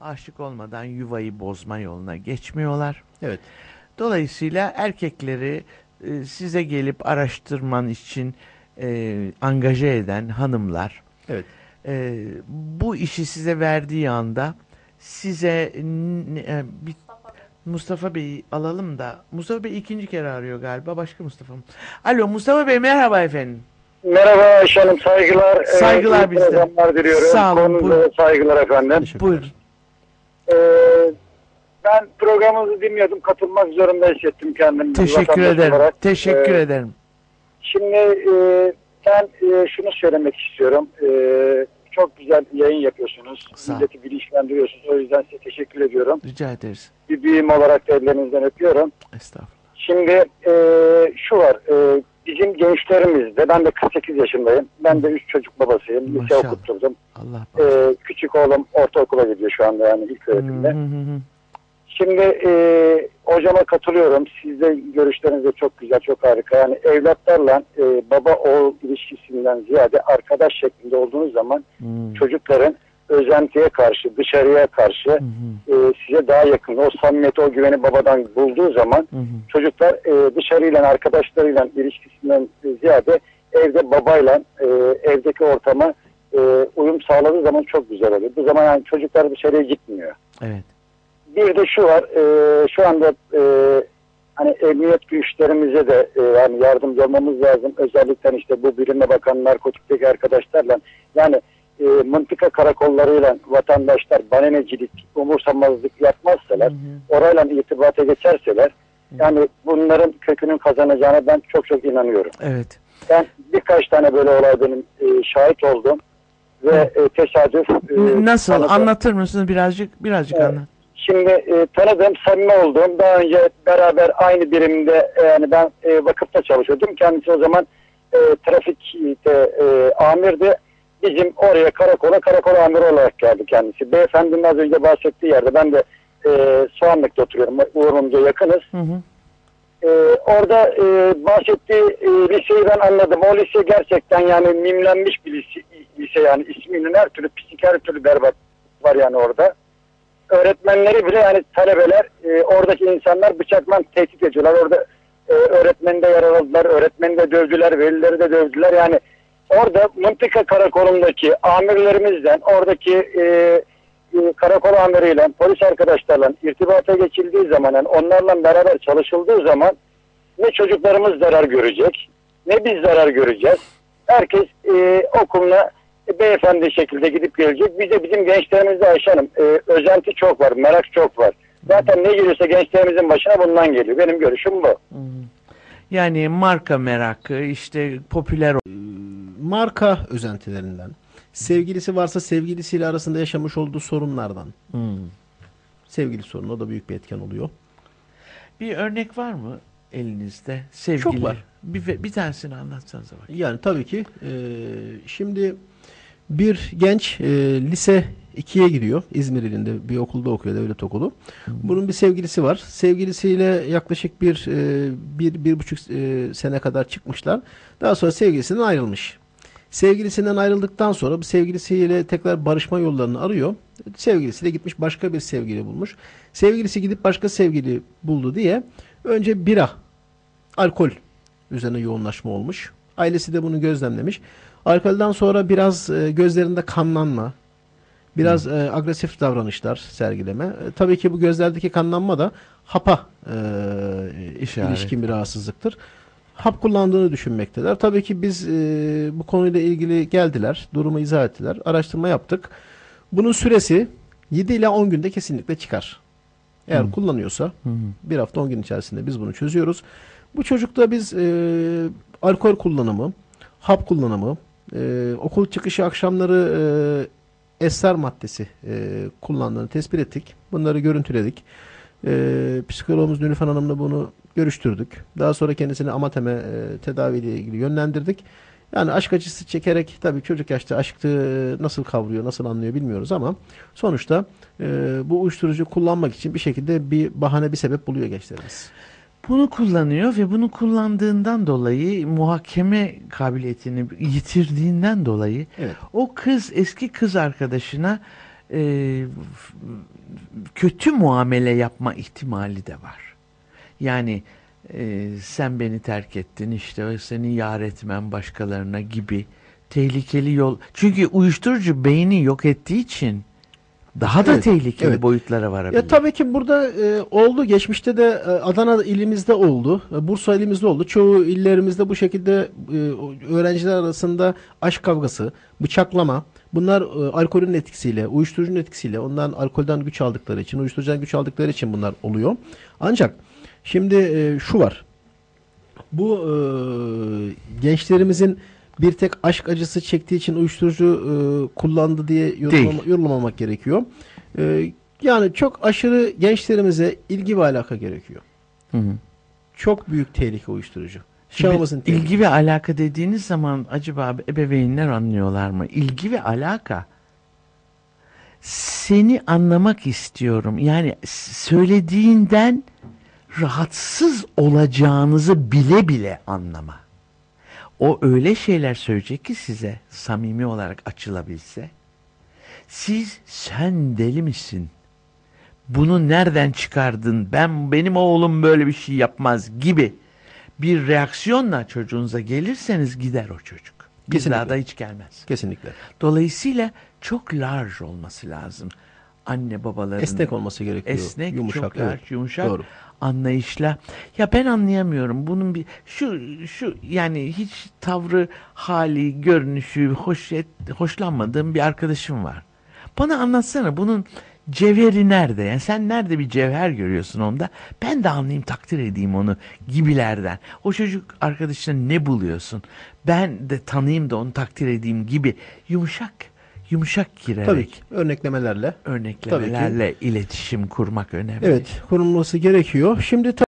aşık olmadan yuvayı bozma yoluna geçmiyorlar. Evet. Dolayısıyla erkekleri e, size gelip araştırman için e, angaje eden hanımlar Evet. e, bu işi size verdiği anda size e, bir Mustafa Bey'i alalım da Mustafa Bey ikinci kere arıyor galiba başka Mustafa mı? Alo Mustafa Bey merhaba efendim. Merhaba Ayşe Hanım, saygılar. Ee, Saygılar iyi bizden. Sağ olun, Konunuza saygılar efendim. Buyurun. Ee, ben programınızı dinliyordum, katılmak zorunda hissettim kendimi. Teşekkür ederim. olarak. Teşekkür Ee, ederim. Şimdi e, ben e, şunu söylemek istiyorum. E, çok güzel yayın yapıyorsunuz. Sağ. Milleti bilinçlendiriyorsunuz. O yüzden size teşekkür ediyorum. Rica ederiz. Bir büyüğüm olarak da ellerinizden öpüyorum. Estağfurullah. Şimdi e, şu var, e, bizim gençlerimizde, ben de 48 yaşındayım. Ben de 3 çocuk babasıyım. Lise Maşallah. okutturdum. Allah. Ee, küçük oğlum ortaokula gidiyor şu anda yani ilk öğretimde. hı hı. Şimdi e, hocama katılıyorum. Siz de görüşleriniz de çok güzel, çok harika. Yani evlatlarla e, baba oğul ilişkisinden ziyade arkadaş şeklinde olduğunuz zaman Hı. çocukların özentiye karşı, dışarıya karşı Hı hı. e, size daha yakın. O samimiyeti, o güveni babadan bulduğu zaman Hı hı. çocuklar e, dışarıyla, arkadaşlarıyla ilişkisinden ziyade evde babayla e, evdeki ortama e, uyum sağladığı zaman çok güzel oluyor. Bu zaman yani çocuklar dışarıya gitmiyor. Evet. Bir de şu var, e, şu anda e, hani emniyet güçlerimize de e, yani yardımcı olmamız lazım. Özellikle işte bu birime bakan narkotikteki arkadaşlarla yani e, mıntıka karakollarıyla vatandaşlar banenecilik, umursamazlık yapmazsalar, Hı hı. orayla irtibata geçerseler yani bunların kökünün kazanacağına ben çok çok inanıyorum. Evet. Ben birkaç tane böyle olay benim e, şahit oldum ve e, tesadüf e, Nasıl? tanıdım. Anlatır mısınız birazcık? Birazcık Evet. anlat. Şimdi e, tanıdığım, samimi olduğum, daha önce beraber aynı birimde e, yani ben e, vakıfta çalışıyordum. Kendisi o zaman e, trafikte e, amirdi. Bizim oraya karakola karakol amiri olarak geldi kendisi. Beyefendinin az önce bahsettiği yerde ben de e, Soğanlık'ta oturuyorum. Uğur Mumcu'ya yakınız. Hı hı. Ee, orada e, bahsettiği e, liseyi ben anladım. O lise gerçekten yani mimlenmiş bir lise, lise yani isminin her türlü pislik her türlü berbat var yani orada. Öğretmenleri bile yani talebeler e, oradaki insanlar bıçakla tehdit ediyorlar. Orada e, öğretmeni de yaraladılar, öğretmeni de dövdüler, velileri de dövdüler. Yani orada Mıntıka Karakolundaki amirlerimizden oradaki e, e, karakol amiriyle, polis arkadaşlarla irtibata geçildiği zaman, yani onlarla beraber çalışıldığı zaman ne çocuklarımız zarar görecek, ne biz zarar göreceğiz. Herkes e, okuluna e, beyefendi şekilde gidip gelecek. Bize bizim gençlerimizde Ayşe Hanım e, özenti çok var, merak çok var. Zaten ne geliyorsa gençlerimizin başına bundan geliyor. Benim görüşüm bu. Yani marka merakı, işte popüler Marka özentilerinden, sevgilisi varsa sevgilisiyle arasında yaşamış olduğu sorunlardan. Hı. Sevgili sorunu o da büyük bir etken oluyor. Bir örnek var mı elinizde? Sevgili. Çok var. Bir, bir tanesini anlatsanıza bak. Yani tabii ki e, şimdi bir genç e, lise 2'ye gidiyor. İzmir ilinde bir okulda okuyor, devlet okulu. Bunun bir sevgilisi var. Sevgilisiyle yaklaşık bir, e, bir, bir buçuk e, sene kadar çıkmışlar. Daha sonra sevgilisinden ayrılmış. Sevgilisinden ayrıldıktan sonra bu sevgilisiyle tekrar barışma yollarını arıyor. Sevgilisiyle gitmiş başka bir sevgili bulmuş. Sevgilisi gidip başka sevgili buldu diye önce bira, alkol üzerine yoğunlaşma olmuş. Ailesi de bunu gözlemlemiş. Alkolden sonra biraz e, gözlerinde kanlanma, biraz e, agresif davranışlar sergileme. E, tabii ki bu gözlerdeki kanlanma da hapa e, İşaret. ilişkin bir rahatsızlıktır. Hap kullandığını düşünmekteler. Tabii ki biz e, bu konuyla ilgili geldiler, durumu izah ettiler, araştırma yaptık. Bunun süresi 7 ila 10 günde kesinlikle çıkar. Eğer Hı. kullanıyorsa hı. bir hafta 10 gün içerisinde biz bunu çözüyoruz. Bu çocukta biz e, alkol kullanımı, hap kullanımı, e, okul çıkışı akşamları e, esrar maddesi e, kullandığını tespit ettik. Bunları görüntüledik. E, psikologumuz Nülüfer Hanım'la bunu görüştürdük. Daha sonra kendisini Amatem'e e, tedaviyle ilgili yönlendirdik. Yani aşk acısı çekerek tabii çocuk yaşta aşkı nasıl kavruyor, nasıl anlıyor bilmiyoruz ama sonuçta e, bu uyuşturucu kullanmak için bir şekilde bir bahane, bir sebep buluyor gençlerimiz. Bunu kullanıyor ve bunu kullandığından dolayı muhakeme kabiliyetini yitirdiğinden dolayı Evet. o kız eski kız arkadaşına e, kötü muamele yapma ihtimali de var. Yani e, sen beni terk ettin işte seni yar etmem başkalarına gibi tehlikeli yol. Çünkü uyuşturucu beyni yok ettiği için daha da Evet, tehlikeli evet. boyutlara varabilir. Ya tabii ki burada e, oldu. Geçmişte de e, Adana ilimizde oldu. e, Bursa ilimizde oldu. Çoğu illerimizde bu şekilde e, öğrenciler arasında aşk kavgası, bıçaklama bunlar e, alkolün etkisiyle, uyuşturucunun etkisiyle, ondan alkolden güç aldıkları için, uyuşturucudan güç aldıkları için bunlar oluyor. Ancak şimdi e, şu var. Bu e, gençlerimizin bir tek aşk acısı çektiği için uyuşturucu e, kullandı diye yorumlama- Değil. yorumlamamak gerekiyor. E, yani çok aşırı gençlerimize ilgi ve alaka gerekiyor. Hı hı. Çok büyük tehlike uyuşturucu. Tehlikesi. ilgi ve alaka dediğiniz zaman acaba ebeveynler anlıyorlar mı? İlgi ve alaka. Seni anlamak istiyorum. Yani söylediğinden rahatsız olacağınızı bile bile anlama. O öyle şeyler söyleyecek ki size samimi olarak açılabilse. Siz sen deli misin? Bunu nereden çıkardın? Ben benim oğlum böyle bir şey yapmaz gibi bir reaksiyonla çocuğunuza gelirseniz gider o çocuk. Bir Kesinlikle. daha da hiç gelmez. Kesinlikle. Dolayısıyla çok large olması lazım. Anne babaların Esnek olması gerekiyor. esnek, yumuşak. çok evet. yumuşak Doğru. anlayışla. Ya ben anlayamıyorum. Bunun bir şu şu yani hiç tavrı, hali, görünüşü hoş et, hoşlanmadığım bir arkadaşım var. Bana anlatsana bunun cevheri nerede? Yani sen nerede bir cevher görüyorsun onda? Ben de anlayayım, takdir edeyim onu gibilerden. O çocuk arkadaşına ne buluyorsun? Ben de tanıyayım da onu takdir edeyim gibi yumuşak yumuşak girerek Tabii ki. Örneklemelerle. örneklemelerle iletişim kurmak önemli. Evet. Kurulması gerekiyor. Şimdi